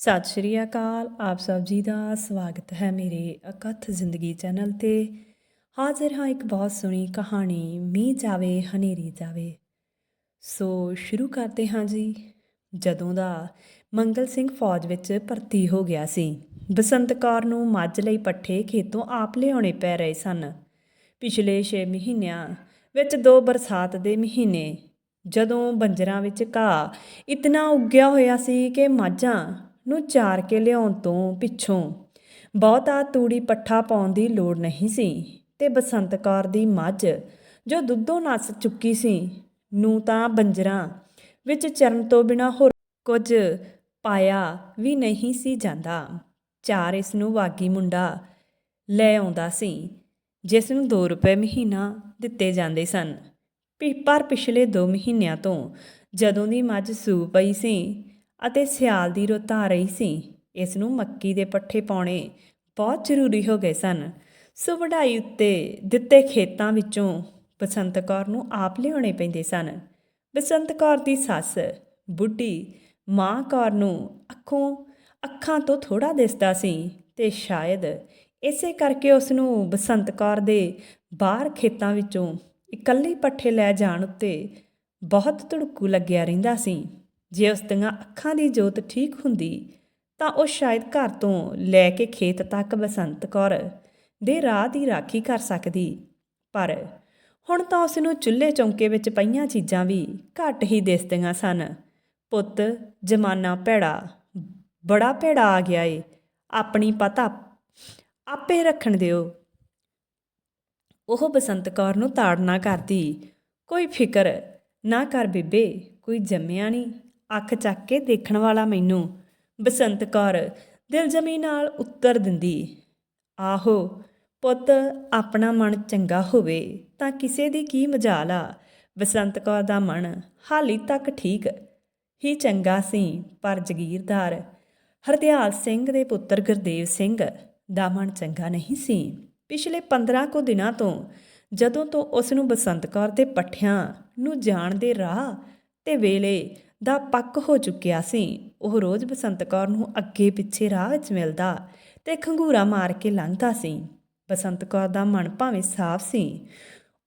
ਸਤਿ ਸ਼੍ਰੀ ਅਕਾਲ, ਆਪ ਸਭ ਜੀ ਦਾ ਸਵਾਗਤ ਹੈ ਮੇਰੇ ਅਕਥ ਜ਼ਿੰਦਗੀ ਚੈਨਲ ਤੇ। ਹਾਜ਼ਰ ਹਾਂ ਇੱਕ ਬਹੁਤ ਸੋਹਣੀ ਕਹਾਣੀ, ਮੀਂਹ ਜਾਵੇ, ਹਨੇਰੀ ਜਾਵੇ। ਸੋ ਸ਼ੁਰੂ ਕਰਦੇ ਹਾਂ ਜੀ। ਜਦੋਂ ਦਾ ਮੰਗਲ ਸਿੰਘ ਫੌਜ ਵਿੱਚ ਭਰਤੀ ਹੋ ਗਿਆ ਸੀ, ਬਸੰਤ ਕੌਰ ਨੂੰ ਮੱਝ ਲਈ ਪੱਠੇ ਖੇਤੋਂ ਆਪ ਲਿਆਉਣੇ ਪੈ ਰਹੇ ਸਨ। ਪਿਛਲੇ 6 ਮਹੀਨਿਆਂ ਵਿੱਚ ਦੋ ਬਰਸਾਤ ਦੇ ਮਹੀਨੇ, ਜਦੋਂ ਬੰਜਰਾਂ ਵਿੱਚ ਘਾਹ, ਇਤਨਾ ਉੱਗਿਆ ਹੋਇਆ ਸੀ ਕਿ ਮਾਝਾਂ ਨੂੰ ਚਾਰ ਕੇ ਲਿਆਉਣ ਤੋਂ ਪਿੱਛੋਂ। ਬਹੁਤਾ ਤੂੜੀ ਪੱਠਾ ਪਾਉਣ ਦੀ ਲੋੜ ਨਹੀਂ ਸੀ ਤੇ ਬਸੰਤ ਕੌਰ ਦੀ ਮੱਝ, ਜੋ ਦੁੱਧੋਂ ਨਸ ਚੁੱਕੀ ਸੀ, ਨੂੰ ਤਾਂ ਬੰਜਰਾਂ ਵਿੱਚ ਚਰਨ ਤੋਂ ਬਿਨਾ ਹੋਰ ਕੁਝ ਪਾਇਆ ਵੀ ਨਹੀਂ ਸੀ ਜਾਂਦਾ। ਚਾਰ ਇਸ ਨੂੰ ਵਾਗੀ ਮੁੰਡਾ ਲੈ ਆਉਂਦਾ ਸੀ, ਜਿਸ ਨੂੰ 2 ਰੁਪਏ ਮਹੀਨਾ ਦਿੱਤੇ ਜਾਂਦੇ ਸਨ। ਪਿ- ਪਰ ਪਿਛਲੇ 2 ਮਹੀਨਿਆਂ ਤੋਂ ਜਦੋਂ ਦੀ ਮੱਝ ਸੂ ਪਈ ਸੀ ਅਤੇ ਸਿਆਲ ਦੀ ਰੁੱਤ ਆ ਰਹੀ ਸੀ। ਇਸ ਨੂੰ ਮੱਕੀ ਦੇ ਪੱਠੇ ਪਾਉਣੇ ਬਹੁਤ ਜ਼ਰੂਰੀ ਹੋ ਗਏ ਸਨ। ਸੋ ਵਢਾਈ ਉੱਤੇ ਦਿੱਤੇ ਖੇਤਾਂ ਵਿੱਚੋਂ ਬਸੰਤ ਕੌਰ ਨੂੰ ਆਪ ਲਿਆਉਣੇ ਪੈਂਦੇ ਸਨ। ਬਸੰਤ ਕੌਰ ਦੀ ਸੱਸ, ਬੁੱਢੀ ਮਾਂ ਕੌਰ ਨੂੰ ਅੱਖੋਂ, ਅੱਖਾਂ ਤੋਂ ਥੋੜਾ ਦਿਸਦਾ ਸੀ ਤੇ ਸ਼ਾਇਦ ਇਸੇ ਕਰਕੇ ਉਸ ਨੂੰ ਬਸੰਤ ਕੌਰ ਦੇ ਬਾਹਰ ਖੇਤਾਂ ਵਿੱਚੋਂ ਇਕੱਲੀ ਪੱਠੇ ਲੈ ਜਾਣ ਉੱਤੇ ਬਹੁਤ ਧੜਕੂ ਲੱਗਿਆ ਰਹਿੰਦਾ ਸੀ। ਜੇ ਉਸ ਦੀਆਂ ਅੱਖਾਂ ਦੀ ਜੋਤ ਠੀਕ ਹੁੰਦੀ, ਤਾਂ ਉਹ ਸ਼ਾਇਦ ਘਰ ਤੋਂ ਲੈ ਕੇ ਖੇਤ ਤੱਕ ਬਸੰਤ ਕੌਰ ਦੇ ਰਾਹ ਦੀ ਰਾਖੀ ਕਰ ਸਕਦੀ। ਪਰ ਹੁਣ ਤਾਂ ਉਸ ਨੂੰ ਚੁੱਲ੍ਹੇ ਚੌਂਕੇ ਵਿੱਚ ਪਈਆਂ ਚੀਜ਼ਾਂ ਵੀ ਘੱਟ ਹੀ ਦਿਸਦੀਆਂ ਸਨ। ਪੁੱਤ, ਜਮਾਨਾ ਭੈੜਾ, ਬੜਾ ਭੈੜਾ ਆ ਗਿਆ ਏ। ਆਪਣੀ ਪਤਾ ਆਪੇ ਰੱਖਣ ਦਿਓ। ਉਹ ਬਸੰਤ ਕੌਰ ਨੂੰ ਤਾੜਨਾ ਕਰਦੀ। ਕੋਈ ਫਿਕਰ ਨਾ ਕਰ ਬੀਬੇ, ਕੋਈ ਜੰਮਿਆ ਨਹੀਂ ਅੱਖ ਚੱਕ ਕੇ ਦੇਖਣ ਵਾਲਾ ਮੈਨੂੰ ਬਸੰਤ ਕੌਰ ਦਿਲ ਜਮੀ ਨਾਲ ਉੱਤਰ ਦਿੰਦੀ, ਆਹੋ, ਪੁੱਤ, ਆਪਣਾ ਮਨ ਚੰਗਾ ਹੋਵੇ ਤਾਂ ਕਿਸੇ ਦੀ ਕੀ ਮਜਾਲ ਆ? ਬਸੰਤ ਕੌਰ ਦਾ ਮਨ ਹਾਲੀ ਤੱਕ ਠੀਕ ਹੀ ਚੰਗਾ ਸੀ, ਪਰ ਜਗੀਰਦਾਰ ਹਰਦਿਆਲ ਸਿੰਘ ਦੇ ਪੁੱਤਰ ਗੁਰਦੇਵ ਸਿੰਘ ਦਾ ਮਨ ਚੰਗਾ ਨਹੀਂ ਸੀ। ਪਿਛਲੇ 15 ਕੁ ਦਿਨਾਂ ਤੋਂ ਜਦੋਂ ਤੋਂ ਉਸ ਨੂੰ ਬਸੰਤ ਕੌਰ ਦੇ ਪੱਠਿਆਂ ਨੂੰ ਜਾਣ ਦੇ ਰਾਹ ਤੇ ਵੇਲੇ ਦਾ ਪੱਕ ਹੋ ਚੁੱਕਿਆ ਸੀ। ਉਹ ਰੋਜ਼ ਬਸੰਤ ਕੌਰ ਨੂੰ ਅੱਗੇ ਪਿੱਛੇ ਰਾਹ ਵਿੱਚ ਮਿਲਦਾ ਤੇ ਖੰਗੂਰਾ ਮਾਰ ਕੇ ਲੰਘਦਾ ਸੀ। ਬਸੰਤ ਕੌਰ ਦਾ ਮਨ ਭਾਵੇਂ ਸਾਫ਼ ਸੀ।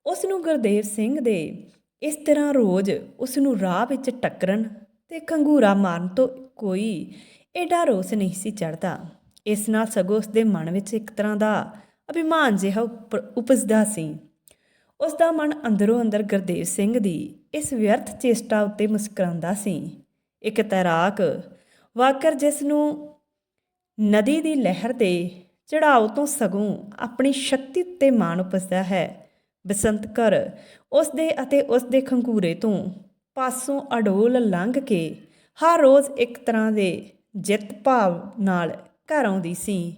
ਉਸ ਨੂੰ ਗੁਰਦੇਵ ਸਿੰਘ ਦੇ ਇਸ ਤਰ੍ਹਾਂ ਰੋਜ਼ ਉਸ ਨੂੰ ਰਾਹ ਵਿੱਚ ਟੱਕਰਨ ਤੇ ਖੰਗੂਰਾ ਮਾਰਨ ਤੋਂ ਕੋਈ ਏਡਾ ਰੋਸ ਨਹੀਂ ਸੀ ਚੜਦਾ ਇਸ ਨਾਲ ਸਗੋਂ ਉਸ ਦੇ ਮਨ ਵਿੱਚ ਇੱਕ ਤਰ੍ਹਾਂ ਦਾ ਅਭਿਮਾਨ ਜਿਹਾ ਉਪ- ਉਪਜਦਾ ਸੀ। ਉਸ ਦਾ ਮਨ ਅੰਦਰੋਂ ਅੰਦਰ ਗੁਰਦੇਵ ਸਿੰਘ ਦੀ ਇਸ ਵਿਅਰਥ ਚੇਸ਼ਟਾ ਉੱਤੇ ਮੁਸਕਰਾਉਂਦਾ ਸੀ। ਇੱਕ ਤੈਰਾਕ, ਵਾਕਰ ਜਿਸ ਨੂੰ ਨਦੀ ਦੀ ਲਹਿਰ ਤੇ ਚੜਾਓ ਤੋਂ ਸਗੋਂ ਆਪਣੀ ਸ਼ਕਤੀ ਉੱਤੇ ਮਾਣ ਉਪਜਦਾ ਹੈ, ਬਸੰਤ ਕਰ ਉਸ ਦੇ ਅਤੇ ਉਸ ਦੇ ਖੰਗੂਰੇ ਤੋਂ ਪਾਸੋਂ ਅਡੋਲ ਲੰਘ ਕੇ ਹਰ ਰੋਜ਼ ਇੱਕ ਤਰ੍ਹਾਂ ਦੇ ਜਿੱਤ ਭਾਵ ਨਾਲ ਘਰ ਆਉਂਦੀ ਸੀ।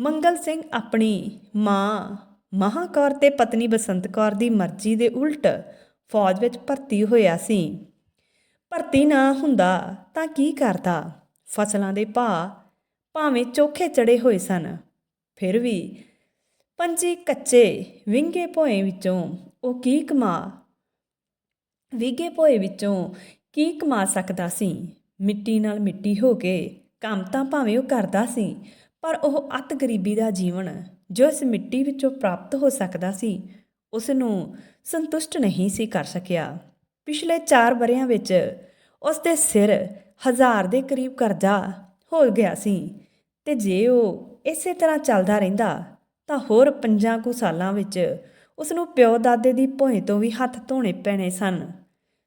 ਮੰਗਲ ਸਿੰਘ ਆਪਣੀ ਮਾਂ ਮਹਾਕੌਰ ਤੇ ਪਤਨੀ ਬਸੰਤ ਕੌਰ ਦੀ ਮਰਜ਼ੀ ਦੇ ਉਲਟ ਫੌਜ ਵਿੱਚ ਭਰਤੀ ਹੋਇਆ ਸੀ। ਭਰਤੀ ਨਾ ਹੁੰਦਾ ਤਾਂ ਕੀ ਕਰਦਾ? ਫਸਲਾਂ ਦੇ ਭਾਅ ਭਾਵੇਂ ਚੋਖੇ ਚੜੇ ਹੋਏ ਸਨ, ਫਿਰ ਵੀ ਪੰਜੀ ਕੱਚੇ ਵਿੰਗੇ ਭੋਏ ਵਿੱਚੋਂ ਉਹ ਕੀ ਕਮਾ ਵਿਗੇ ਭੋਏ ਵਿੱਚੋਂ ਕੀ ਕਮਾ ਸਕਦਾ ਸੀ? ਮਿੱਟੀ ਨਾਲ ਮਿੱਟੀ ਹੋ ਕੇ ਕੰਮ ਤਾਂ ਭਾਵੇਂ ਉਹ ਕਰਦਾ ਸੀ, ਪਰ ਉਹ ਅਤ ਗਰੀਬੀ ਦਾ ਜੀਵਨ ਜੋ ਇਸ ਮਿੱਟੀ ਵਿੱਚੋਂ ਪ੍ਰਾਪਤ ਹੋ ਸਕਦਾ ਸੀ ਉਸ ਨੂੰ ਸੰਤੁਸ਼ਟ ਨਹੀਂ ਸੀ ਕਰ ਸਕਿਆ। ਪਿਛਲੇ 4 ਵਰਿਆਂ ਵਿੱਚ ਉਸ ਦੇ ਸਿਰ ਹਜ਼ਾਰ ਦੇ ਕਰੀਬ ਕਰਜ਼ਾ ਹੋ ਗਿਆ ਸੀ ਤੇ ਜੇ ਉਹ ਇਸੇ ਤਰ੍ਹਾਂ ਚੱਲਦਾ ਰਹਿੰਦਾ, ਤਾਂ ਹੋਰ ਪੰਜਾਂ ਕੁ ਸਾਲਾਂ ਵਿੱਚ ਉਸ ਨੂੰ ਪਿਓ ਦਾਦੇ ਦੀ ਭੋਏ ਤੋਂ ਵੀ ਹੱਥ ਧੋਣੇ ਪੈਣੇ ਸਨ।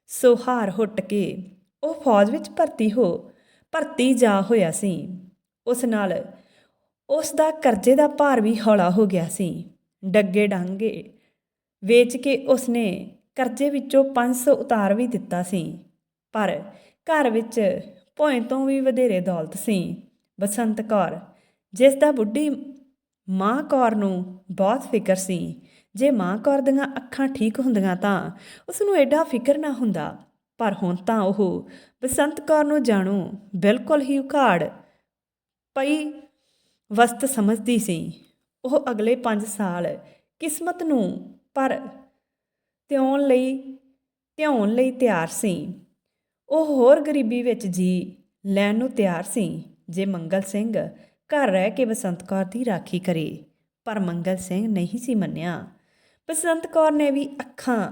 ਸੋ ਹਾਰ ਹੁੱਟ ਕੇ ਉਹ ਫੌਜ ਵਿੱਚ ਭਰਤੀ ਹੋ, ਭਰਤੀ ਜਾ ਹੋਇਆ ਸੀ। ਉਸ ਨਾਲ ਉਸ ਦਾ ਕਰਜ਼ੇ ਦਾ ਭਾਰ ਵੀ ਹੌਲਾ ਹੋ ਗਿਆ ਸੀ। ਡੱਗੇ ਡਾਂਗੇ ਵੇਚ ਕੇ ਉਸਨੇ ਕਰਜ਼ੇ ਵਿੱਚੋਂ 500 ਉਤਾਰ ਵੀ ਦਿੱਤਾ ਸੀ। ਪਰ ਘਰ ਵਿੱਚ ਭੋਏ ਤੋਂ ਵੀ ਵਧੇਰੇ ਦੌਲਤ ਸੀ। ਬਸੰਤ ਕੌਰ, ਜਿਸ ਦਾ ਬੁੱਢੀ ਮਾਂ ਕੌਰ ਨੂੰ ਬਹੁਤ ਫਿਕਰ ਸੀ, ਜੇ ਮਾਂ ਕੌਰ ਦੀਆਂ ਅੱਖਾਂ ਠੀਕ ਹੁੰਦੀਆਂ ਤਾਂ ਉਸ ਨੂੰ ਐਡਾ ਫਿਕਰ ਨਾ ਹੁੰਦਾ। ਪਰ ਹੁਣ ਤਾਂ ਉਹ ਬਸੰਤ ਕੌਰ ਨੂੰ ਜਾਣੂ ਬਿਲਕੁਲ ਹੀ ਉਘਾੜ ਪਈ ਵਸਤ ਸਮਝਦੀ ਸੀ। ਉਹ ਅਗਲੇ 5 ਸਾਲ ਕਿਸਮਤ ਨੂੰ ਪਰ ਤਿਉਣ ਲਈ, ਧਿਆਉਣ ਲਈ ਤਿਆਰ ਸੀ। ਉਹ ਹੋਰ ਗਰੀਬੀ ਵਿੱਚ ਜੀ ਲੈਣ ਨੂੰ ਤਿਆਰ ਸੀ। ਜੇ ਮੰਗਲ ਸਿੰਘ ਘਰ ਰਹਿ ਕੇ ਬਸੰਤ ਕੌਰ ਦੀ ਰਾਖੀ ਕਰੇ, ਪਰ ਮੰਗਲ ਸਿੰਘ ਨਹੀਂ ਸੀ ਮੰਨਿਆ। ਬਸੰਤ ਕੌਰ ਨੇ ਵੀ ਅੱਖਾਂ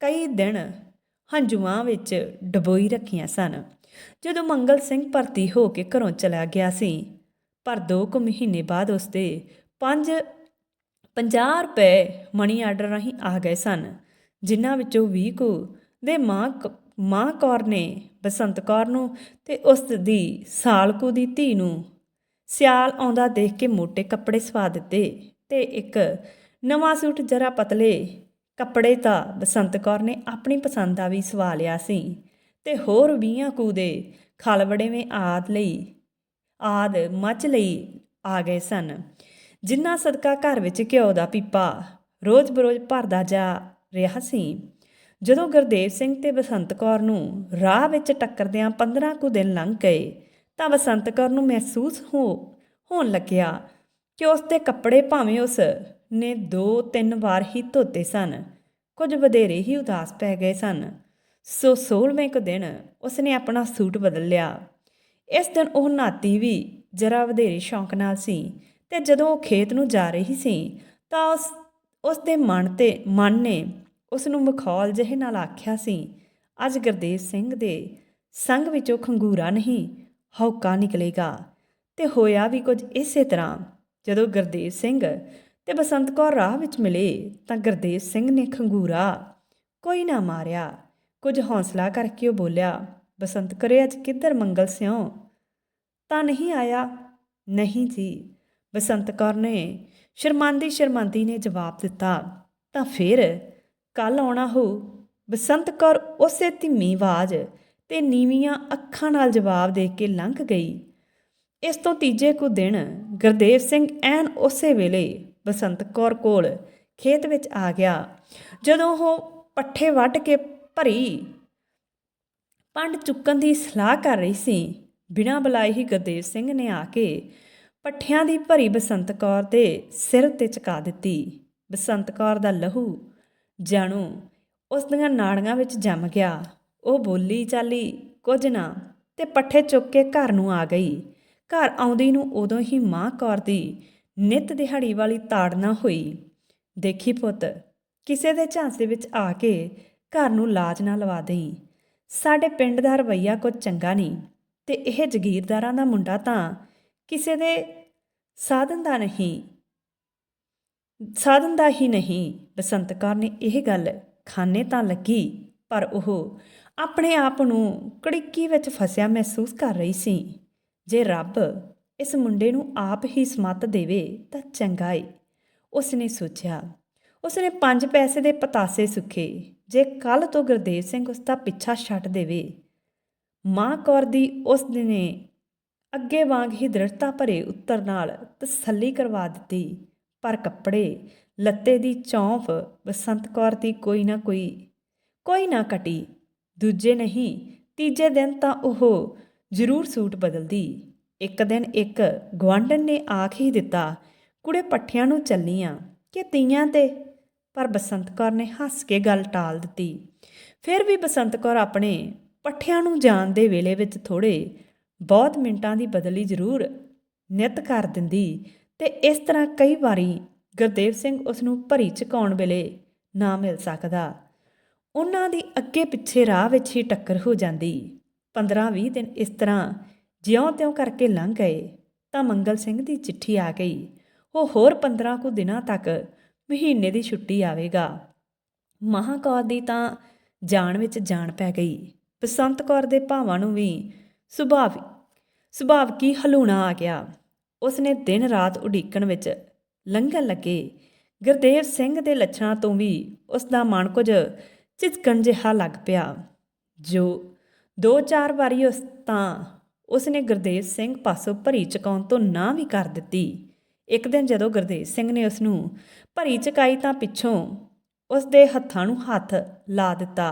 ਕਈ ਦਿਨ ਹੰਝੂਆਂ ਵਿੱਚ ਡਬੋਈ ਰੱਖੀਆਂ ਸਨ। ਜਦੋਂ ਮੰਗਲ ਸਿੰਘ ਭਰਤੀ ਹੋ ਕੇ ਘਰੋਂ ਚਲਾ ਗਿਆ ਸੀ ਪਰ 2 ਕੁ ਮਹੀਨੇ ਬਾਅਦ ਉਸਦੇ 5 50 ਰੁਪਏ ਮਨੀ ਆਰਡਰ ਰਾਹੀਂ ਆ ਗਏ ਸਨ, ਜਿਨ੍ਹਾਂ ਵਿੱਚੋਂ 20 ਕੁ ਦੇ ਮਾਂ ਕ- ਮਾਂ ਕੌਰ ਨੇ ਬਸੰਤ ਕੌਰ ਨੂੰ ਤੇ ਉਸ ਦੀ ਸਾਲਕੂ ਦੀ ਧੀ ਨੂੰ ਸਿਆਲ ਆਉਂਦਾ ਦੇਖ ਕੇ ਮੋٹے ਕੱਪੜੇ ਸਵਾ ਦਿੱਤੇ ਤੇ ਇੱਕ ਨਵਾਂ ਸੂਟ ਜਰਾ ਪਤਲੇ ਕੱਪੜੇ ਤਾਂ ਬਸੰਤ ਕੌਰ ਨੇ ਆਪਣੀ ਪਸੰਦ ਦਾ ਵੀ ਸਵਾ ਲਿਆ ਸੀ ਤੇ ਹੋਰ 20 ਕੁ ਦੇ ਖਲਵੜੇਵੇਂ ਆਦ ਲਈ ਆਦ ਮੱਚ ਲਈ ਆ ਗਏ ਸਨ। ਜਿੰਨਾ ਸਦਕਾ ਘਰ ਵਿੱਚ ਘਿਓ ਦਾ ਪੀਪਾ ਰੋਜ਼ ਬਰੋਜ਼ ਭਰਦਾ ਜਾ ਰਿਹਾ ਸੀ, ਜਦੋਂ ਗੁਰਦੇਵ ਸਿੰਘ ਤੇ ਬਸੰਤ ਕੌਰ ਨੂੰ ਰਾਹ ਵਿੱਚ ਟੱਕਰਦਿਆਂ 15 ਕੁ ਦਿਨ ਲੰਘ ਗਏ, ਤਾਂ ਬਸੰਤ ਕੌਰ ਨੂੰ ਮਹਿਸੂਸ ਹੋ, ਹੋਣ ਲੱਗਿਆ ਕਿ ਉਸ ਦੇ ਕੱਪੜੇ ਭਾਵੇਂ ਉਸ ਨੇ ਦੋ ਤਿੰਨ ਵਾਰ ਹੀ ਧੋਤੇ ਸਨ, ਕੁਝ ਵਧੇਰੇ ਹੀ ਉਦਾਸ ਪੈ ਗਏ ਸਨ। ਸੋ 16ਵੇਂ ਕੁ ਦਿਨ ਉਸ ਨੇ ਆਪਣਾ ਸੂਟ ਬਦਲ ਲਿਆ। ਇਸ ਦਿਨ ਉਹ ਨਾਤੀ ਵੀ ਜਰਾ ਵਧੇਰੇ ਸ਼ੌਂਕ ਨਾਲ ਸੀ ਤੇ ਜਦੋਂ ਉਹ ਖੇਤ ਨੂੰ ਜਾ ਰਹੀ ਸੀ ਤਾਂ ਉਸ ਉਸ ਦੇ ਮਨ ਤੇ, ਮਨ ਨੇ ਉਸ ਨੂੰ ਮਖੌਲ ਜਿਹੇ ਨਾਲ ਆਖਿਆ ਸੀ, ਅੱਜ ਗੁਰਦੇਵ ਸਿੰਘ ਦੇ ਸੰਗ ਵਿੱਚੋਂ ਖੰਗੂਰਾ ਨਹੀਂ ਹੌਕਾ ਨਿਕਲੇਗਾ। ਤੇ ਹੋਇਆ ਵੀ ਕੁਝ ਇਸੇ ਤਰ੍ਹਾਂ। ਜਦੋਂ ਗੁਰਦੇਵ ਸਿੰਘ ਤੇ ਬਸੰਤ ਕੌਰ ਰਾਹ ਵਿੱਚ ਮਿਲੇ ਤਾਂ ਗੁਰਦੇਵ ਸਿੰਘ ਨੇ ਖੰਗੂਰਾ ਕੋਈ ਨਾ ਮਾਰਿਆ। ਕੁਝ ਹੌਸਲਾ ਕਰਕੇ ਉਹ ਬੋਲਿਆ, ਬਸੰਤ ਕਰੇ ਅੱਜ ਕਿੱਧਰ ਮੰਗਲ ਸਿਓ ਤਾਂ ਨਹੀਂ ਆਇਆ? ਨਹੀਂ ਜੀ। ਬਸੰਤ ਕੌਰ ਨੇ ਸ਼ਰਮਾਂਦੀ ਸ਼ਰਮਾਂਦੀ ਨੇ ਜਵਾਬ ਦਿੱਤਾ, ਤਾਂ ਫਿਰ ਕੱਲ ਆਉਣਾ ਹੋ? ਬਸੰਤ ਕੌਰ ਉਸੇ ਧੀਮੀ ਆਵਾਜ਼ ਤੇ ਨੀਵੀਆਂ ਅੱਖਾਂ ਨਾਲ ਜਵਾਬ ਦੇ ਕੇ ਲੰਘ ਗਈ। ਇਸ ਤੋਂ ਤੀਜੇ ਕੁ ਦਿਨ ਗੁਰਦੇਵ ਸਿੰਘ ਐਨ ਉਸੇ ਵੇਲੇ ਬਸੰਤ ਕੌਰ ਕੋਲ ਖੇਤ ਵਿੱਚ ਆ ਗਿਆ। ਜਦੋਂ ਉਹ ਪੱਠੇ ਵੱਢ ਕੇ ਭਰੀ ਪੰਡ ਚੁੱਕਣ ਦੀ ਸਲਾਹ ਕਰ ਰਹੀ ਸੀ ਬਿਨਾਂ ਬੁਲਾਏ ਹੀ ਗੁਰਦੇਵ ਸਿੰਘ ਨੇ ਆ ਕੇ ਪੱਠਿਆਂ ਦੀ ਭਰੀ ਬਸੰਤ ਕੌਰ ਦੇ ਸਿਰ ਤੇ ਚਕਾ ਦਿੱਤੀ। ਬਸੰਤ ਕੌਰ ਦਾ ਲਹੂ, ਜਾਣੂ, ਉਸ ਦੀਆਂ ਨਾੜੀਆਂ ਵਿੱਚ ਜੰਮ ਗਿਆ। ਉਹ ਬੋਲੀ, ਚਾਲੀ, ਕੁਝ ਨਾ। ਤੇ ਪੱਠੇ ਚੁੱਕ ਕੇ ਘਰ ਨੂੰ ਆ ਗਈ। ਘਰ ਆਉਂਦੀ ਨੂੰ ਉਦੋਂ ਹੀ ਮਾਂ ਕੌਰ ਦੀ ਨਿਤ ਦਿਹਾੜੀ ਵਾਲੀ ਤਾੜਨਾ ਹੋਈ। ਦੇਖੀ ਪੁੱਤ, ਕਿਸੇ ਦੇ ਝਾਂਸੇ ਵਿੱਚ ਆ ਕੇ ਘਰ ਨੂੰ ਲਾਜ ਨਾ ਲਵਾ ਦੇਈ। ਸਾਡੇ ਪਿੰਡ ਦਾ ਰਵਈਆ ਕੁਝ ਚੰਗਾ ਨਹੀਂ। ਤੇ ਇਹ ਜ਼ਗੀਰਦਾਰਾਂ ਦਾ ਮੁੰਡਾ ਤਾਂ ਕਿਸੇ ਦੇ ਸਾਧਨ ਦਾ ਨਹੀਂ, ਸਾਧਨ ਦਾ ਹੀ ਨਹੀਂ। ਬਸੰਤ ਕੌਰ ਨੇ ਇਹ ਗੱਲ ਖਾਨੇ ਤਾਂ ਲੱਗੀ, ਪਰ ਉਹ ਆਪਣੇ ਆਪ ਨੂੰ ਕੜਿੱਕੀ ਵਿੱਚ ਫਸਿਆ ਮਹਿਸੂਸ ਕਰ ਰਹੀ ਸੀ। ਜੇ ਰੱਬ ਇਸ ਮੁੰਡੇ ਨੂੰ ਆਪ ਹੀ ਸਮੱਤ ਦੇਵੇ ਤਾਂ ਚੰਗਾ ਏ। ਉਸ ਨੇ ਸੋਚਿਆ, ਉਸਨੇ 5 ਪੈਸੇ ਦੇ ਪਤਾਸੇ ਸੁੱਖੇ। ਜੇ ਕੱਲ ਤੋਂ ਗੁਰਦੇਵ ਸਿੰਘ ਉਸ ਦਾ ਪਿੱਛਾ ਛੱਡ ਦੇਵੇ ਮਾਂ ਕੌਰ ਦੀ ਉਸ ਨੇ ਅੱਗੇ ਵਾਂਗ ਹੀ ਦ੍ਰਿੜਤਾ ਭਰੇ ਉੱਤਰ ਨਾਲ ਤਸੱਲੀ ਕਰਵਾ ਦਿੱਤੀ। ਪਰ ਕੱਪੜੇ, ਲੱਤੇ ਦੀ ਚੌਂਫ ਬਸੰਤ ਕੌਰ ਦੀ ਕੋਈ ਨਾ ਕੋਈ ਕੋਈ ਨਾ ਕਟੀ ਦੂਜੇ ਨਹੀਂ, ਤੀਜੇ ਦਿਨ ਤਾਂ ਉਹ ਜ਼ਰੂਰ ਸੂਟ ਬਦਲਦੀ। ਇੱਕ ਦਿਨ ਇੱਕ ਗਵਾਂਢਣ ਨੇ ਆਖ ਹੀ ਦਿੱਤਾ, ਕੁੜੇ ਪੱਠਿਆਂ ਨੂੰ ਚੱਲੀਆਂ ਕਿ ਤੀਆਂ ਤੇ? ਪਰ ਬਸੰਤ ਕੌਰ ਨੇ ਹੱਸ ਕੇ ਗੱਲ ਟਾਲ ਦਿੱਤੀ। ਫਿਰ ਵੀ ਬਸੰਤ ਕੌਰ ਆਪਣੇ ਪੱਠਿਆਂ ਨੂੰ ਜਾਣ ਦੇ ਵੇਲੇ ਵਿੱਚ ਥੋੜੇ ਬਹੁਤ ਮਿੰਟਾਂ ਦੀ ਬਦਲੀ ਜ਼ਰੂਰ ਨਿਤ ਕਰ ਦਿੰਦੀ ਤੇ ਇਸ ਤਰ੍ਹਾਂ ਕਈ ਵਾਰੀ ਗੁਰਦੇਵ ਸਿੰਘ ਉਸ ਨੂੰ ਭਰੀ ਚਕਾਉਣ ਵੇਲੇ ਨਾ ਮਿਲ ਸਕਦਾ। ਉਹਨਾਂ ਦੀ ਅੱਗੇ ਪਿੱਛੇ ਰਾਹ ਵਿੱਚ ਹੀ ਟੱਕਰ ਹੋ ਜਾਂਦੀ। 15-20 ਦਿਨ ਇਸ ਤਰ੍ਹਾਂ ਜਿਉਂ-ਤਿਉਂ ਕਰਕੇ ਲੰਘ ਗਏ ਤਾਂ ਮੰਗਲ ਸਿੰਘ ਦੀ ਚਿੱਠੀ ਆ ਗਈ। ਉਹ ਹੋਰ 15 ਕੁ ਦਿਨਾਂ ਤੱਕ ਮਹੀਨੇ ਦੀ ਛੁੱਟੀ ਆਵੇਗਾ। ਮਹਾਕੌਰ ਦੀ ਤਾਂ ਜਾਣ ਵਿੱਚ ਜਾਣ ਪੈ ਗਈ। ਬਸੰਤ ਕੌਰ ਦੇ ਭਾਵਾਂ ਨੂੰ ਵੀ ਸੁਭਾਵ ਸੁਭਾਵਕੀ ਹਲੂਣਾ ਆ ਗਿਆ। ਉਸਨੇ ਦਿਨ ਰਾਤ ਉਡੀਕਣ ਵਿੱਚ ਲੰਘਣ ਲੱਗੇ। ਗੁਰਦੇਵ ਸਿੰਘ ਦੇ ਲੱਛਣਾਂ ਤੋਂ ਵੀ ਉਸ ਦਾ ਮਨ ਕੁਝ ਝਿਜਕਣ ਜਿਹਾ ਲੱਗ ਪਿਆ। ਜੋ ਦੋ ਚਾਰ ਵਾਰੀ ਉਸ ਤਾਂ ਉਸਨੇ ਗੁਰਦੇਵ ਸਿੰਘ ਪਾਸੋਂ ਭਰੀ ਚਕਾਉਣ ਤੋਂ ਨਾ ਵੀ ਕਰ ਦਿੱਤੀ। ਇੱਕ ਦਿਨ ਜਦੋਂ ਗੁਰਦੇਵ ਸਿੰਘ ਨੇ ਉਸ ਨੂੰ ਭਰੀ ਚਕਾਈ ਤਾਂ ਪਿੱਛੋਂ ਉਸ ਦੇ ਹੱਥਾਂ ਨੂੰ ਹੱਥ ਲਾ ਦਿੱਤਾ।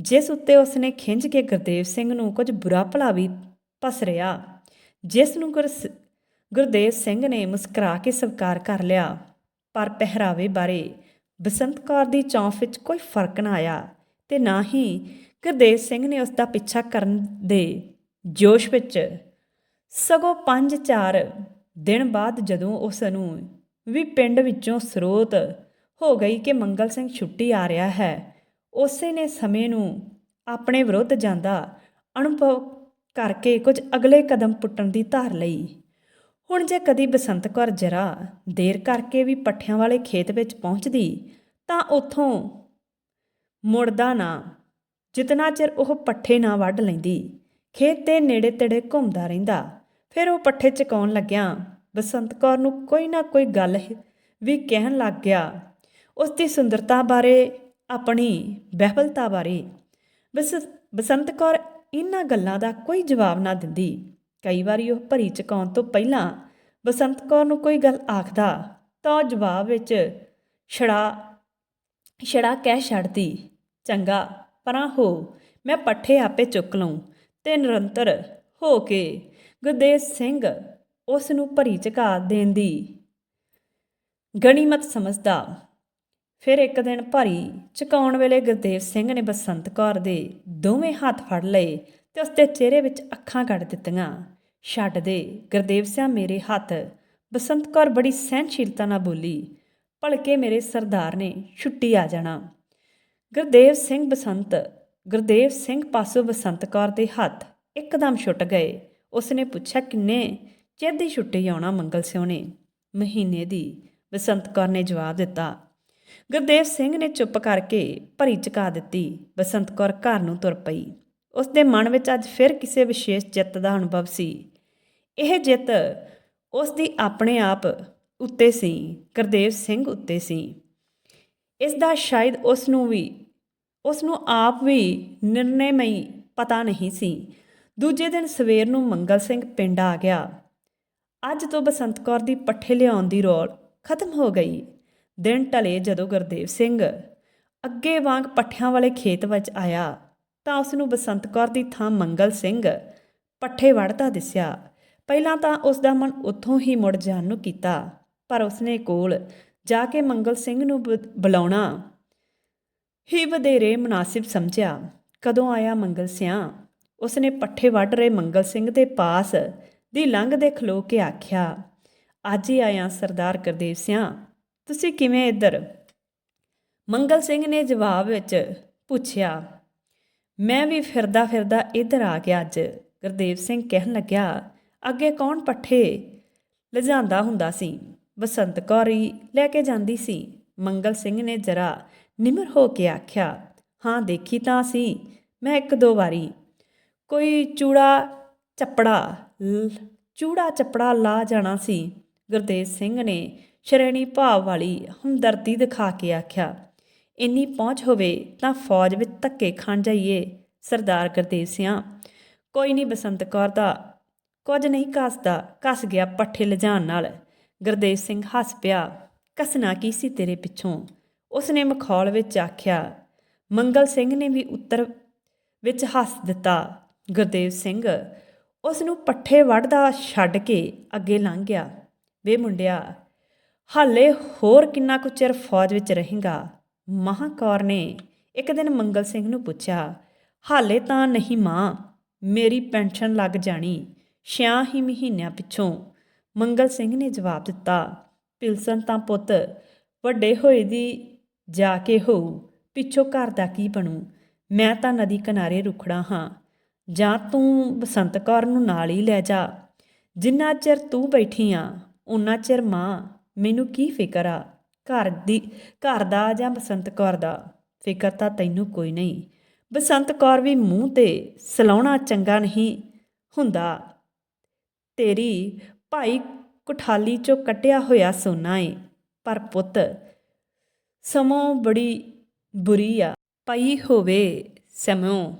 ਜਿਸ ਉੱਤੇ ਉਸਨੇ ਖਿੰਝ ਕੇ ਗੁਰਦੇਵ ਸਿੰਘ ਨੂੰ ਕੁਝ ਬੁਰਾ ਭਲਾ ਵੀ ਪਸਰਿਆ ਜਿਸ ਨੂੰ ਗੁਰਸ- ਗੁਰਦੇਵ ਸਿੰਘ ਨੇ ਮੁਸਕਰਾ ਕੇ ਸਵੀਕਾਰ ਕਰ ਲਿਆ। ਪਰ ਪਹਿਰਾਵੇ ਬਾਰੇ ਬਸੰਤ ਕੌਰ ਦੀ ਚੌਂਫ ਵਿੱਚ ਕੋਈ ਫ਼ਰਕ ਨਾ ਆਇਆ ਤੇ ਨਾ ਹੀ ਗੁਰਦੇਵ ਸਿੰਘ ਨੇ ਉਸ ਦਾ ਪਿੱਛਾ ਕਰਨ ਦੇ ਜੋਸ਼ ਵਿੱਚ ਸਗੋਂ 5-4 ਦਿਨ ਬਾਅਦ ਜਦੋਂ ਉਸ ਨੂੰ ਵੀ ਪਿੰਡ ਵਿੱਚੋਂ ਸਰੋਤ ਹੋ ਗਈ ਕਿ ਮੰਗਲ ਸਿੰਘ ਛੁੱਟੀ ਆ ਰਿਹਾ ਹੈ ਉਸੇ ਨੇ ਸਮੇਂ ਨੂੰ ਆਪਣੇ ਵਿਰੁੱਧ ਜਾਂਦਾ ਅਨੁਭਵ ਕਰਕੇ ਕੁਝ ਅਗਲੇ ਕਦਮ ਪੁੱਟਣ ਦੀ ਧਾਰ ਲਈ। ਹੁਣ ਜੇ ਕਦੀ ਬਸੰਤ ਕੌਰ ਜਰਾ ਦੇਰ ਕਰਕੇ ਵੀ ਪੱਠਿਆਂ ਵਾਲੇ ਖੇਤ ਵਿੱਚ ਪਹੁੰਚਦੀ, ਤਾਂ ਉੱਥੋਂ ਮੁੜਦਾ ਨਾ। ਜਿਤਨਾ ਚਿਰ ਉਹ ਪੱਠੇ ਨਾ ਵੱਢ ਲੈਂਦੀ, ਖੇਤ ਦੇ ਨੇੜੇ ਤੇੜੇ ਘੁੰਮਦਾ ਰਹਿੰਦਾ। ਫਿਰ ਉਹ ਪੱਠੇ ਚਕਾਉਣ ਲੱਗਿਆ ਬਸੰਤ ਕੌਰ ਨੂੰ ਕੋਈ ਨਾ ਕੋਈ ਗੱਲ ਵੀ ਕਹਿਣ ਲੱਗ ਗਿਆ। ਉਸ ਦੀ ਸੁੰਦਰਤਾ ਬਾਰੇ ਆਪਣੀ ਬਹਿਬਲਤਾ ਬਾਰੇ ਬਸ, ਬਸੰਤ ਕੌਰ ਇਹਨਾਂ ਗੱਲਾਂ ਦਾ ਕੋਈ ਜਵਾਬ ਨਾ ਦਿੰਦੀ। ਕਈ ਵਾਰੀ ਉਹ ਭਰੀ ਚਕਾਉਣ ਤੋਂ ਪਹਿਲਾਂ ਬਸੰਤ ਕੌਰ ਨੂੰ ਕੋਈ ਗੱਲ ਆਖਦਾ ਤਾਂ ਉਹ ਜਵਾਬ ਵਿੱਚ ਛੜਾ ਛੜਾ ਕਹਿ ਛੱਡਦੀ, ਚੰਗਾ, ਪਰਾਂ ਹੋ, ਮੈਂ ਪੱਠੇ ਆਪੇ ਚੁੱਕ ਲਊ ਤੇ ਨਿਰੰਤਰ ਹੋ ਕੇ ਗੁਰਦੇਵ ਸਿੰਘ ਉਸ ਨੂੰ ਭਰੀ ਝਕਾ ਦੇਣ ਦੀ ਗਣੀਮਤ ਸਮਝਦਾ ਫਿਰ ਇੱਕ ਦਿਨ ਭਰੀ ਚੁਕਾਉਣ ਵੇਲੇ ਗੁਰਦੇਵ ਸਿੰਘ ਨੇ ਬਸੰਤ ਕੌਰ ਦੇ ਦੋਵੇਂ ਹੱਥ ਫੜ ਲਏ ਤੇ ਉਸ ਦੇ ਚਿਹਰੇ ਵਿੱਚ ਅੱਖਾਂ ਕੱਢ ਦਿੱਤੀਆਂ। ਛੱਡ ਦੇ, ਗੁਰਦੇਵ ਸਿੰਘ ਮੇਰੇ ਹੱਥ। ਬਸੰਤ ਕੌਰ ਬੜੀ ਸਹਿਨਸ਼ੀਲਤਾ ਨਾਲ ਬੋਲੀ, ਭਲਕੇ ਮੇਰੇ ਸਰਦਾਰ ਨੇ ਛੁੱਟੀ ਆ ਜਾਣਾ। ਗੁਰਦੇਵ ਸਿੰਘ ਬਸੰਤ, ਗੁਰਦੇਵ ਸਿੰਘ ਪਾਸੋਂ ਬਸੰਤ ਕੌਰ ਦੇ ਹੱਥ ਇੱਕਦਮ ਛੁੱਟ ਗਏ। ਉਸਨੇ ਪੁੱਛਿਆ, ਕਿੰਨੇ ਚਿਰ ਦੀ ਛੁੱਟੀ ਆਉਣਾ ਮੰਗਲ ਸਿਉ ਨੇ। ਮਹੀਨੇ ਦੀ। ਬਸੰਤ ਕੌਰ ਨੇ ਜਵਾਬ ਦਿੱਤਾ ਗੁਰਦੇਵ ਸਿੰਘ ਨੇ ਚੁੱਪ ਕਰਕੇ ਭਰੀ ਚਕਾ ਦਿੱਤੀ। ਬਸੰਤ ਕੌਰ ਘਰ ਨੂੰ ਤੁਰ ਪਈ। ਉਸ ਦੇ ਮਨ ਵਿੱਚ ਅੱਜ ਫਿਰ ਕਿਸੇ ਵਿਸ਼ੇਸ਼ ਜਿੱਤ ਦਾ ਅਨੁਭਵ ਸੀ। ਇਹ ਜਿੱਤ ਉਸ ਦੀ ਆਪਣੇ ਆਪ ਉੱਤੇ ਸੀ, ਗੁਰਦੇਵ ਸਿੰਘ ਉੱਤੇ ਸੀ। ਇਸ ਦਾ ਸ਼ਾਇਦ ਉਸ ਨੂੰ ਵੀ, ਉਸ ਨੂੰ ਆਪ ਵੀ ਨਿਰਣੈਮਈ ਪਤਾ ਨਹੀਂ ਸੀ। ਦੂਜੇ ਦਿਨ ਸਵੇਰ ਨੂੰ ਮੰਗਲ ਸਿੰਘ ਪਿੰਡ ਆ ਗਿਆ। ਅੱਜ ਤੋਂ ਬਸੰਤ ਕੌਰ ਦੀ ਪੱਠੇ ਲਿਆਉਣ ਦੀ ਰੋਲ ਖਤਮ ਹੋ ਗਈ। ਦਿਨ ਢਲੇ ਜਦੋਂ ਗੁਰਦੇਵ ਸਿੰਘ ਅੱਗੇ ਵਾਂਗ ਪੱਠਿਆਂ ਵਾਲੇ ਖੇਤ ਵਿੱਚ ਆਇਆ ਤਾਂ ਉਸ ਨੂੰ ਬਸੰਤ ਕੌਰ ਦੀ ਥਾਂ ਮੰਗਲ ਸਿੰਘ ਪੱਠੇ ਵੜਦਾ ਦਿਸਿਆ। ਪਹਿਲਾਂ ਤਾਂ ਉਸ ਦਾ ਮਨ ਉੱਥੋਂ ਹੀ ਮੁੜ ਜਾਣ ਨੂੰ ਕੀਤਾ, ਪਰ ਉਸਨੇ ਕੋਲ ਜਾ ਕੇ ਮੰਗਲ ਸਿੰਘ ਨੂੰ ਬੁਲਾਉਣਾ ਹੀ ਵਧੇਰੇ ਮੁਨਾਸਿਬ ਸਮਝਿਆ। ਕਦੋਂ ਆਇਆ ਮੰਗਲ ਸਿਆਂ? ਉਸਨੇ ਪੱਠੇ ਵੱਢ ਰਹੇ ਮੰਗਲ ਸਿੰਘ ਦੇ ਪਾਸ ਦੀ ਲੰਘ ਦੇ ਖਲੋ ਕੇ ਆਖਿਆ, ਅੱਜ ਹੀ ਆਇਆ ਸਰਦਾਰ ਗੁਰਦੇਵ ਸਿਆਂ। ਤੁਸੀਂ ਕਿਵੇਂ ਇੱਧਰ? ਮੰਗਲ ਸਿੰਘ ਨੇ ਜਵਾਬ ਵਿੱਚ ਪੁੱਛਿਆ, ਮੈਂ ਵੀ ਫਿਰਦਾ ਫਿਰਦਾ ਇੱਧਰ ਆ ਗਿਆ ਅੱਜ। ਗੁਰਦੇਵ ਸਿੰਘ ਕਹਿਣ ਲੱਗਿਆ, ਅੱਗੇ ਕੌਣ ਪੱਠੇ ਲਿਜਾਂਦਾ ਹੁੰਦਾ ਸੀ? ਬਸੰਤ ਕੌਰ ਹੀ ਲੈ ਕੇ ਜਾਂਦੀ ਸੀ। ਮੰਗਲ ਸਿੰਘ ਨੇ ਜਰਾ ਨਿਮਰ ਹੋ ਕੇ ਆਖਿਆ, ਹਾਂ, ਦੇਖੀ ਤਾਂ ਸੀ। ਮੈਂ ਇੱਕ ਦੋ ਵਾਰੀ ਕੋਈ ਚੂੜਾ ਚੱਪੜਾ ਚੂੜਾ ਚੱਪੜਾ ਲਾ ਜਾਣਾ ਸੀ। ਗੁਰਦੇਵ ਸਿੰਘ ਨੇ ਸ਼੍ਰੇਣੀ ਭਾਵ ਵਾਲੀ ਹਮਦਰਦੀ ਦਿਖਾ ਕੇ ਆਖਿਆ, ਇੰਨੀ ਪਹੁੰਚ ਹੋਵੇ ਤਾਂ ਫੌਜ ਵਿੱਚ ਧੱਕੇ ਖਾਣ ਜਾਈਏ, ਸਰਦਾਰ ਗੁਰਦੇਵ ਸਿਆਂ। ਕੋਈ ਨਹੀਂ ਬਸੰਤ ਕੌਰ ਦਾ, ਕੁਝ ਨਹੀਂ ਕੱਸਦਾ ਕੱਸ ਗਿਆ ਪੱਠੇ ਲਿਜਾਣ ਨਾਲ। ਗੁਰਦੇਵ ਸਿੰਘ ਹੱਸ ਪਿਆ ਕਸਣਾ ਕੀ ਸੀ ਤੇਰੇ ਪਿੱਛੋਂ? ਉਸਨੇ ਮਖੌਲ ਵਿੱਚ ਆਖਿਆ, ਮੰਗਲ ਸਿੰਘ ਨੇ ਵੀ ਉੱਤਰ ਵਿੱਚ ਹੱਸ ਦਿੱਤਾ। ਗੁਰਦੇਵ ਸਿੰਘ ਉਸ ਨੂੰ ਪੱਠੇ ਵੱਢਦਾ ਛੱਡ ਕੇ ਅੱਗੇ ਲੰਘ ਗਿਆ। ਵੇ ਮੁੰਡਿਆ ਹਾਲੇ ਹੋਰ ਕਿੰਨਾ ਕੁ ਚਿਰ ਫੌਜ ਵਿੱਚ ਰਹੇਗਾ? ਮਹਾਕੌਰ ਨੇ ਇੱਕ ਦਿਨ ਮੰਗਲ ਸਿੰਘ ਨੂੰ ਪੁੱਛਿਆ, ਹਾਲੇ ਤਾਂ ਨਹੀਂ ਮਾਂ, ਮੇਰੀ ਪੈਨਸ਼ਨ ਲੱਗ ਜਾਣੀ ਛਿਆਂ ਹੀ ਮਹੀਨਿਆਂ ਪਿੱਛੋਂ। ਮੰਗਲ ਸਿੰਘ ਨੇ ਜਵਾਬ ਦਿੱਤਾ, ਪਿਲਸਨ ਤਾਂ ਪੁੱਤ, ਵੱਡੇ ਹੋਏ ਦੀ ਜਾ ਕੇ ਹੋਊ, ਪਿੱਛੋਂ ਘਰ ਦਾ ਕੀ ਬਣੂ? ਮੈਂ ਤਾਂ ਨਦੀ ਕਿਨਾਰੇ ਰੁਖੜਾ ਹਾਂ, ਜਾਂ ਤੂੰ ਬਸੰਤ ਕੌਰ ਨੂੰ ਨਾਲ ਹੀ ਲੈ ਜਾ। ਜਿੰਨਾ ਚਿਰ ਤੂੰ ਬੈਠੀ ਆ ਉਨਾ ਚਿਰ ਮਾਂ ਮੈਨੂੰ ਕੀ ਫਿਕਰ ਆ? ਘਰ ਦੀ, ਘਰ ਦਾ ਜਾਂ ਬਸੰਤ ਕੌਰ ਦਾ? ਫਿਕਰ ਤਾਂ ਤੈਨੂੰ ਕੋਈ ਨਹੀਂ। ਬਸੰਤ ਕੌਰ ਵੀ ਮੂੰਹ ਤੇ ਸਲਾਉਣਾ ਚੰਗਾ ਨਹੀਂ ਹੁੰਦਾ। ਤੇਰੀ ਭਾਈ ਕੁਠਾਲੀ ਚੋਂ ਕੱਟਿਆ ਹੋਇਆ ਸੋਨਾ ਏ, ਪਰ ਪੁੱਤ, ਸਮੋਂ ਬੜੀ ਬੁਰੀ ਆ। ਪਈ ਹੋਵੇ ਸਮੋਂ।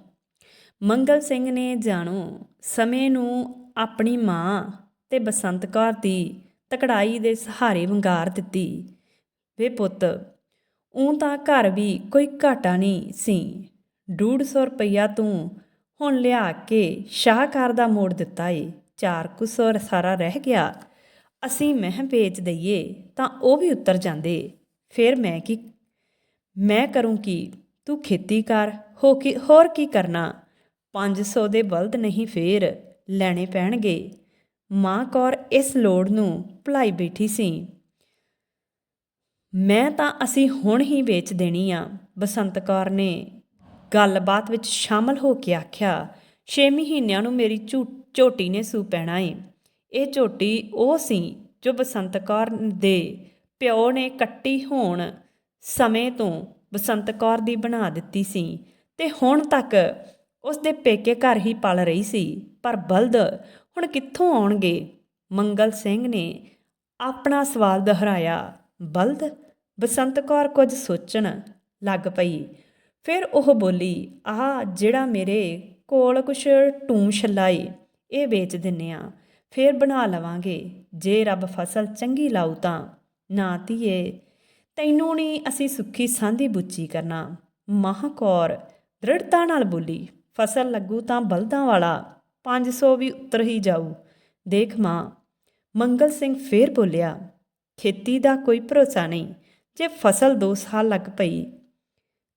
ਮੰਗਲ ਸਿੰਘ ਨੇ ਜਾਣੋ, ਸਮੇਂ ਨੂੰ ਆਪਣੀ ਮਾਂ ਤੇ ਬਸੰਤ ਕੌਰ ਦੀ ਤਕੜਾਈ ਦੇ ਸਹਾਰੇ ਵੰਗਾਰ ਦਿੱਤੀ। ਵੇ ਪੁੱਤ, ਉਂ ਤਾਂ ਘਰ ਵੀ ਕੋਈ ਘਾਟਾ ਨਹੀਂ ਸੀ। 150 ਰੁਪਈਆ ਤੂੰ ਹੁਣ ਲਿਆ ਕੇ ਸ਼ਾਹਕਾਰ ਦਾ ਮੋੜ ਦਿੱਤਾ ਏ। ਚਾਰ ਕੁ ਸੌ ਸਾਰਾ ਰਹਿ ਗਿਆ। ਅਸੀਂ ਮਹਿ ਵੇਚ ਦਈਏ ਤਾਂ ਉਹ ਵੀ ਉਤਰ ਜਾਂਦੇ। ਫਿਰ ਮੈਂ ਕੀ, ਮੈਂ ਕਰੂੰ ਕੀ? ਤੂੰ ਖੇਤੀ ਕਰ, ਹੋ ਕੀ, ਹੋਰ ਕੀ ਕਰਨਾ? 500 ਦੇ ਬਲਦ ਨਹੀਂ ਫੇਰ ਲੈਣੇ ਪੈਣਗੇ। ਮਾਂ ਕੌਰ ਇਸ ਲੋੜ ਨੂੰ ਭੁਲਾਈ ਬੈਠੀ ਸੀ। ਮੈਂ ਤਾਂ ਅਸੀਂ ਹੁਣ ਹੀ ਵੇਚ ਦੇਣੀ ਆ, ਬਸੰਤ ਕੌਰ ਨੇ ਗੱਲਬਾਤ ਵਿੱਚ ਸ਼ਾਮਲ ਹੋ ਕੇ ਆਖਿਆ। 6 ਮਹੀਨਿਆਂ ਨੂੰ ਮੇਰੀ ਝੂ- ਝੋਟੀ ਨੇ ਸੂ ਪੈਣਾ ਏ। ਇਹ ਝੋਟੀ ਉਹ ਸੀ ਜੋ ਬਸੰਤ ਕੌਰ ਦੇ ਪਿਓ ਨੇ ਕੱਟੀ ਹੋਣ ਸਮੇਂ ਤੋਂ ਬਸੰਤ ਕੌਰ ਦੀ ਬਣਾ ਦਿੱਤੀ ਸੀ ਤੇ ਹੁਣ ਤੱਕ ਉਸ ਦੇ ਪੇਕੇ ਘਰ ਹੀ ਪਲ ਰਹੀ ਸੀ। ਪਰ ਬਲਦ ਹੁਣ ਕਿੱਥੋਂ ਆਉਣਗੇ? ਮੰਗਲ ਸਿੰਘ ਨੇ ਆਪਣਾ ਸਵਾਲ ਦੁਹਰਾਇਆ, ਬਲਦ, ਬਸੰਤ ਕੌਰ ਕੁਝ ਸੋਚਣ ਲੱਗ ਪਈ। ਫਿਰ ਉਹ ਬੋਲੀ, ਆਹ ਜਿਹੜਾ ਮੇਰੇ ਕੋਲ ਕੁਛ ਟੂਮ ਛੱਲਾ ਏ ਇਹ ਵੇਚ ਦਿੰਨੇ ਆ। ਫਿਰ ਬਣਾ ਲਵਾਂਗੇ। ਜੇ ਰੱਬ ਫਸਲ ਚੰਗੀ ਲਾਊ ਤਾਂ। ਨਾ ਧੀਏ, ਤੈਨੂੰ ਨਹੀਂ ਅਸੀਂ ਸੁੱਖੀ ਸਾਂਦੀ ਬੁੱਚੀ ਕਰਨਾ। ਮਹਾਕੌਰ ਦ੍ਰਿੜਤਾ ਨਾਲ ਬੋਲੀ, ਫਸਲ ਲੱਗੂ ਤਾਂ ਬਲਦਾਂ ਵਾਲਾ। 500 ਵੀ ਉਤਰ ਹੀ ਜਾਊ। ਦੇਖ ਮਾਂ, ਮੰਗਲ ਸਿੰਘ ਫੇਰ ਬੋਲਿਆ, ਖੇਤੀ ਦਾ ਕੋਈ ਭਰੋਸਾ ਨਹੀਂ, ਜੇ ਫਸਲ 2 ਸਾਲ ਲੱਗ ਪਈ,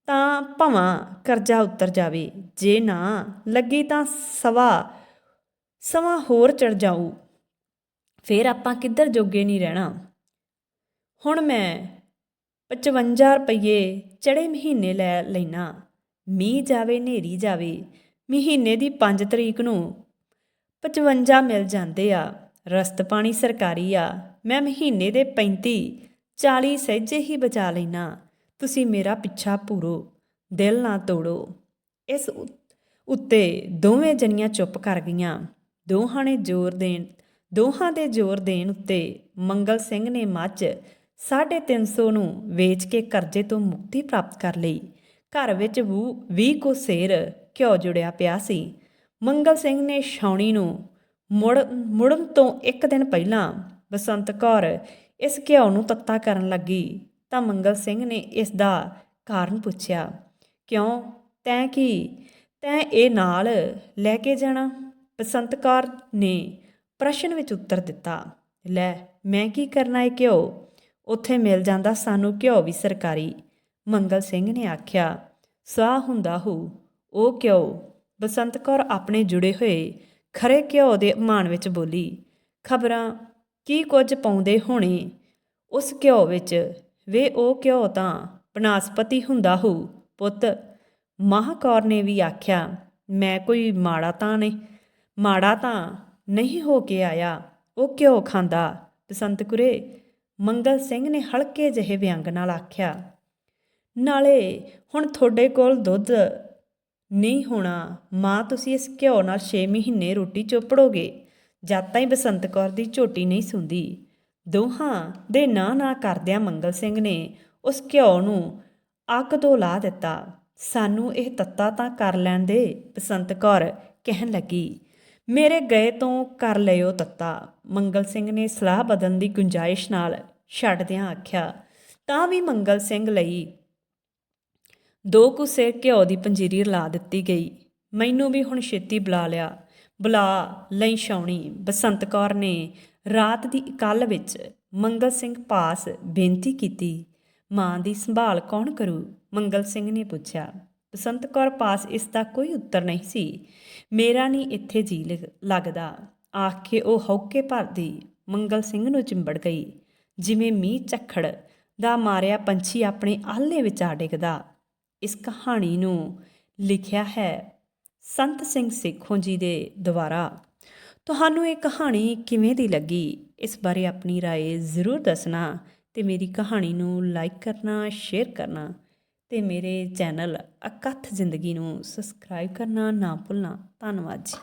ਤਾਂ ਭਵਾਂ ਕਰਜ਼ਾ ਉਤਰ ਜਾਵੇ, ਜੇ ਨਾ ਲੱਗੀ ਤਾਂ ਸਵਾ ਸਵਾ ਹੋਰ ਚੜ ਜਾਊ। ਫੇਰ ਆਪਾਂ ਕਿੱਧਰ ਜੋਗੇ ਨਹੀਂ ਰਹਿਣਾ? ਹੁਣ ਮੈਂ 55 ਰੁਪਏ ਚੜੇ ਮਹੀਨੇ ਲੈ ਲੈਣਾ, ਮੀਂਹ ਜਾਵੇ ਨੇਰੀ ਜਾਵੇ ਮਹੀਨੇ ਦੀ 5 ਤਰੀਕ ਨੂੰ। 55 ਮਿਲ ਜਾਂਦੇ ਆ। ਰਸਤ ਪਾਣੀ ਸਰਕਾਰੀ ਆ। ਮੈਂ ਮਹੀਨੇ ਦੇ 35 40 ਸਹਿਜੇ ਹੀ ਬਚਾ ਲੈਣਾ ਤੁਸੀਂ ਮੇਰਾ ਪਿੱਛਾ ਪੂਰੋ ਦਿਲ ਨਾ ਤੋੜੋ। ਇਸ ਉੱਤੇ ਦੋਵੇਂ ਜਣੀਆਂ ਚੁੱਪ ਕਰ ਗਈਆਂ। ਦੋਹਾਂ ਨੇ ਜ਼ੋਰ ਦੇਣ, ਦੋਹਾਂ ਦੇ ਜ਼ੋਰ ਦੇਣ ਉੱਤੇ ਮੰਗਲ ਸਿੰਘ ਨੇ ਮੱਝ 350 ਨੂੰ ਵੇਚ ਕੇ ਕਰਜ਼ੇ ਤੋਂ ਮੁਕਤੀ ਪ੍ਰਾਪਤ ਕਰ ਲਈ। ਘਰ ਵਿੱਚ 20 ਕੋ ਸੇਰ ਘਿਓ ਜੁੜਿਆ ਪਿਆ ਸੀ। ਮੰਗਲ ਸਿੰਘ ਨੇ ਛਾਉਣੀ ਨੂੰ ਮੁੜ, ਮੁੜਨ ਤੋਂ ਇੱਕ ਦਿਨ ਪਹਿਲਾਂ ਬਸੰਤ ਕੌਰ ਇਸ ਘਿਓ ਨੂੰ ਤੱਤਾ ਕਰਨ ਲੱਗੀ ਤਾਂ ਮੰਗਲ ਸਿੰਘ ਨੇ ਇਸ ਦਾ ਕਾਰਨ ਪੁੱਛਿਆ, ਕਿਉਂ? ਤੈਂ ਕੀ? ਤੈਂ ਇਹ ਨਾਲ ਲੈ ਕੇ ਜਾਣਾ? ਬਸੰਤ ਕੌਰ ਨੇ ਪ੍ਰਸ਼ਨ ਵਿੱਚ ਉੱਤਰ ਦਿੱਤਾ, ਲੈ, ਮੈਂ ਕੀ ਕਰਨਾ ਏ ਘਿਓ? ਉੱਥੇ ਮਿਲ ਜਾਂਦਾ ਸਾਨੂੰ ਘਿਓ ਵੀ ਸਰਕਾਰੀ। ਮੰਗਲ ਸਿੰਘ ਨੇ ਆਖਿਆ, ਸਾਹ ਹੁੰਦਾ ਹੋ, ਉਹ ਘਿਓ ਬਸੰਤ ਕੌਰ ਆਪਣੇ ਜੁੜੇ ਹੋਏ ਖਰੇ ਘਿਓ ਦੇ ਮਾਣ ਵਿੱਚ ਬੋਲੀ? ਖਬਰਾਂ ਕੀ ਕੁਝ ਪਾਉਂਦੇ ਹੋਣੇ? ਉਸ ਘਿਓ ਵਿੱਚ? ਵੇ ਉਹ ਘਿਓ ਤਾਂ ਬਨਾਸਪਤੀ ਹੁੰਦਾ ਹੋ, ਪੁੱਤ? ਮਹਾਕੌਰ ਨੇ ਵੀ ਆਖਿਆ, ਮੈਂ ਕੋਈ ਮਾੜਾ ਤਾਂ ਨਹੀਂ, ਮਾੜਾ ਤਾਂ ਨਹੀਂ ਹੋ ਕੇ ਆਇਆ। ਉਹ ਘਿਓ ਖਾਂਦਾ? ਬਸੰਤ ਕੁਰੇ ਮੰਗਲ ਸਿੰਘ ਨੇ ਹਲਕੇ ਜਿਹੇ ਵਿਅੰਗ ਨਾਲ ਆਖਿਆ ਨਾਲੇ ਹੁਣ ਤੁਹਾਡੇ ਕੋਲ ਦੁੱਧ ਨਹੀਂ ਹੋਣਾ, ਮਾਂ ਤੁਸੀਂ ਇਸ ਘਿਓ ਨਾਲ 6 ਮਹੀਨੇ ਰੋਟੀ ਚੋਪੜੋਗੇ। ਜਦ ਤਾਈਂ ਬਸੰਤ ਕੌਰ ਦੀ ਝੋਟੀ ਨਹੀਂ ਸੁੰਦੀ। ਦੋਹਾਂ ਦੇ ਨਾਂ ਨਾ ਕਰਦਿਆਂ ਮੰਗਲ ਸਿੰਘ ਨੇ ਉਸ ਘਿਓ ਨੂੰ ਅੱਗ ਤੋਂ ਲਾ ਦਿੱਤਾ। ਸਾਨੂੰ ਇਹ ਤੱਤਾ ਤਾਂ ਕਰ ਲੈਣ ਦੇ, ਬਸੰਤ ਕੌਰ ਕਹਿਣ ਲੱਗੀ। ਮੇਰੇ ਗਏ ਤੋਂ ਕਰ ਲਿਓ ਤੱਤਾ, ਮੰਗਲ ਸਿੰਘ ਨੇ ਸਲਾਹ ਬਦਲਣ ਦੀ ਗੁੰਜਾਇਸ਼ ਨਾਲ ਛੱਡਦਿਆਂ ਆਖਿਆ। ਤਾਂ ਵੀ ਮੰਗਲ ਸਿੰਘ ਲਈ ਦੋ ਕੁ ਘਿਓ ਦੀ ਪੰਜੀਰੀ ਰਲਾ ਦਿੱਤੀ ਗਈ। ਮੈਨੂੰ ਵੀ ਹੁਣ ਛੇਤੀ ਬੁਲਾ ਲਿਆ। ਬੁਲਾ ਲਈ ਛਾਉਣੀ। ਬਸੰਤ ਕੌਰ ਨੇ ਰਾਤ ਦੀ ਇਕੱਲ ਵਿੱਚ ਮੰਗਲ ਸਿੰਘ ਪਾਸ ਬੇਨਤੀ ਕੀਤੀ, ਮਾਂ ਦੀ ਸੰਭਾਲ ਕੌਣ ਕਰੂ? ਮੰਗਲ ਸਿੰਘ ਨੇ ਪੁੱਛਿਆ। ਬਸੰਤ ਕੌਰ ਪਾਸ ਇਸ ਦਾ ਕੋਈ ਉੱਤਰ ਨਹੀਂ ਸੀ। ਮੇਰਾ ਨਹੀਂ ਇੱਥੇ ਜੀ ਲੱਗਦਾ। ਆਖ ਕੇ ਉਹ ਹੌਕੇ ਭਰਦੀ ਮੰਗਲ ਸਿੰਘ ਨੂੰ ਚਿੰਬੜ ਗਈ। ਜਿਵੇਂ ਮੀਂਹ ਝੱਖੜ ਦਾ ਮਾਰਿਆ ਪੰਛੀ ਆਪਣੇ ਆਹਲੇ ਵਿੱਚ ਆ ਡਿੱਗਦਾ। ਇਸ ਕਹਾਣੀ ਨੂੰ ਲਿਖਿਆ ਹੈ ਸੰਤ ਸਿੰਘ ਸੇਖੋਂ ਜੀ ਦੇ ਦੁਆਰਾ ਤੁਹਾਨੂੰ ਇਹ ਕਹਾਣੀ ਕਿਵੇਂ ਦੀ ਲੱਗੀ ਇਸ ਬਾਰੇ ਆਪਣੀ رائے ਜ਼ਰੂਰ ਦੱਸਣਾ ਤੇ ਮੇਰੀ ਕਹਾਣੀ ਨੂੰ ਲਾਈਕ ਕਰਨਾ ਸ਼ੇਅਰ ਕਰਨਾ ਤੇ ਮੇਰੇ ਚੈਨਲ ਅਕਥ ਜ਼ਿੰਦਗੀ ਨੂੰ ਸਬਸਕ੍ਰਾਈਬ ਕਰਨਾ ਨਾ ਭੁੱਲਣਾ ਧੰਨਵਾਦ ਜੀ